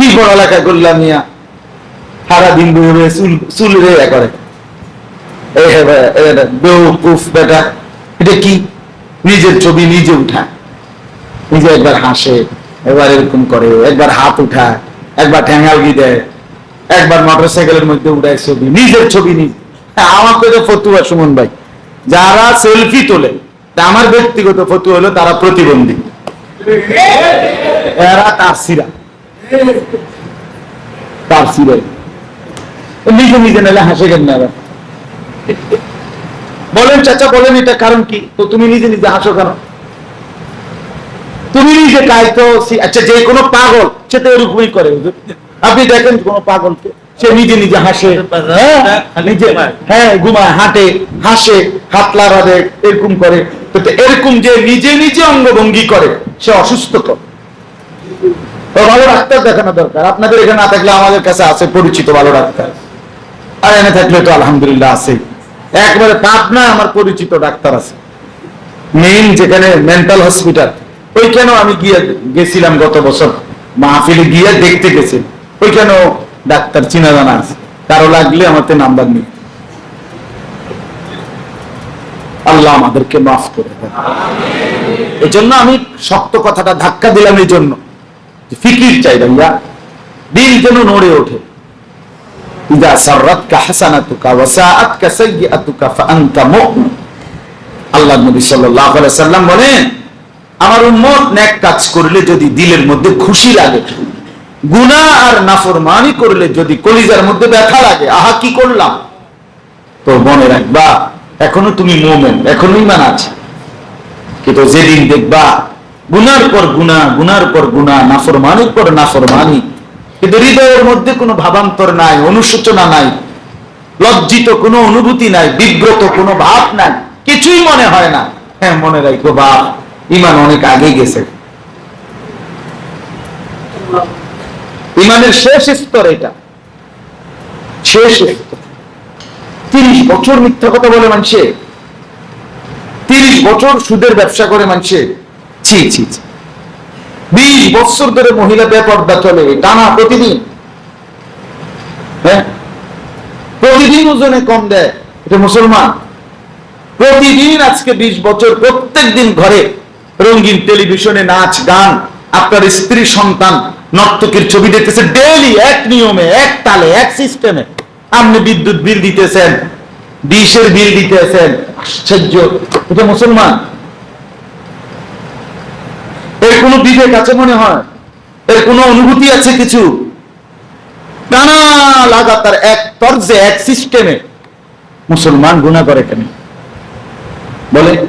কি পড়ালেখা করলাম মিয়া? সারাদিন বয়ে বয়ে চুল চুল রে করে। বেউকুফ বেটা এটা কি? নিজের ছবি নিজে উঠা। নিজে একবার হাসে একবার এরকম করে একবার হাত উঠায় একবার ঠ্যাঙ্গালগি দেয় একবার মোটর সাইকেলের মধ্যে উঠায় ছবি নিজের ছবি নিজে। হ্যাঁ, আমাকে তো ফতুয়া সুমন ভাই। যারা সেলফি তোলে আমার ব্যক্তিগত ফতুয়া হলো তারা প্রতিবন্ধী। এরা তার সিরা। সিরে নিজে নিজে হাসে না বলেন চাচা বলেন এটা কারণ কি? তো তুমি নিজে নিজে হাসো কেন? তুমি নিজে আচ্ছা যে কোনো পাগল সে তো এরকমই করে আপনি দেখেন কোনো পাগলকে সে নিজে নিজে হাসে। হ্যাঁ, নিজে হ্যাঁ ঘুমায় হাঁটে হাসে হাতলা রাধে এরকম করে। এরকম যে নিজে নিজে অঙ্গভঙ্গি করে সে অসুস্থ তো। ভালো ডাক্তার দেখানো দরকার। আপনাদের এখানে না থাকলে আমাদের কাছে আছে পরিচিত ভালো ডাক্তার। আর এনে থাকলে তো আলহামদুলিল্লাহ আছে। একবারে পাবনা আমার পরিচিত ডাক্তার আছে। মেইন যেখানে মেন্টাল হসপিটাল, ওইখানেও আমি গিয়ে গেছিলাম গত বছর। মাহফিলে গিয়ে দেখতে গেছি। ওইখানেও ডাক্তার চিনা জানা আছে। কারও লাগলে আমাকে নাম্বার নিয়ে আল্লাহ আমাদেরকে মাফ করে এই জন্য আমি শক্ত কথাটা ধাক্কা দিলাম এই জন্য ফিকির চাই ভাইয়া দিল যেন নড়ে ওঠে। দিলের মধ্যে খুশি লাগে, গুনাহ আর নাফরমানি করলে যদি কলিজার মধ্যে ব্যথা লাগে, আহা, কি করলাম? তো মনে রাখবা, এখনও তুমি মোমেন, এখনও ইমান আছে। কিন্তু যেদিন দেখবা গুনার পর গুনা গুনার পর গুনা নাফরমানির পর নাফরমানি। কিন্তু হৃদয়ের মধ্যে কোনো ভাবান্তর নাই, অনুশোচনা নাই, লজ্জিত কোনো অনুভূতি নাই, বিব্রত কোনো ভাব নাই, কিছুই মনে হয় না। হ্যাঁ মনে রাখব বাপ ইমান অনেক আগে গেছে। ইমানের শেষ স্তর এটা। শেষ তিরিশ বছর মিথ্যা কথা বলে মানুষে তিরিশ বছর সুদের ব্যবসা করে মানুষে ছি ছি ছি বিশ বছর ধরে মহিলা বেপর্দা চলে টানা প্রতিদিন। হ্যাঁ? প্রতিদিন ওজনে কম দেয় এটা মুসলমান। প্রতিদিন আজকে বিশ বছর প্রত্যেক দিন ঘরে রঙিন টেলিভিশনে নাচ গান আপনার স্ত্রী সন্তান নর্তকীর ছবি দেখতেছে ডেইলি এক নিয়মে এক তালে এক সিস্টেমে আপনি বিদ্যুৎ বিল দিতেছেন ডিশের বিল দিতেছেন। আশ্চর্য এটা মুসলমান। এর কোনো বিবেক আছে মনে হয়? এর কোনো অনুভূতি আছে কিছু? টানা লাগাতার এক তর্জে, এক সিস্টেমে মুসলমান গুণা করে কেন? বলে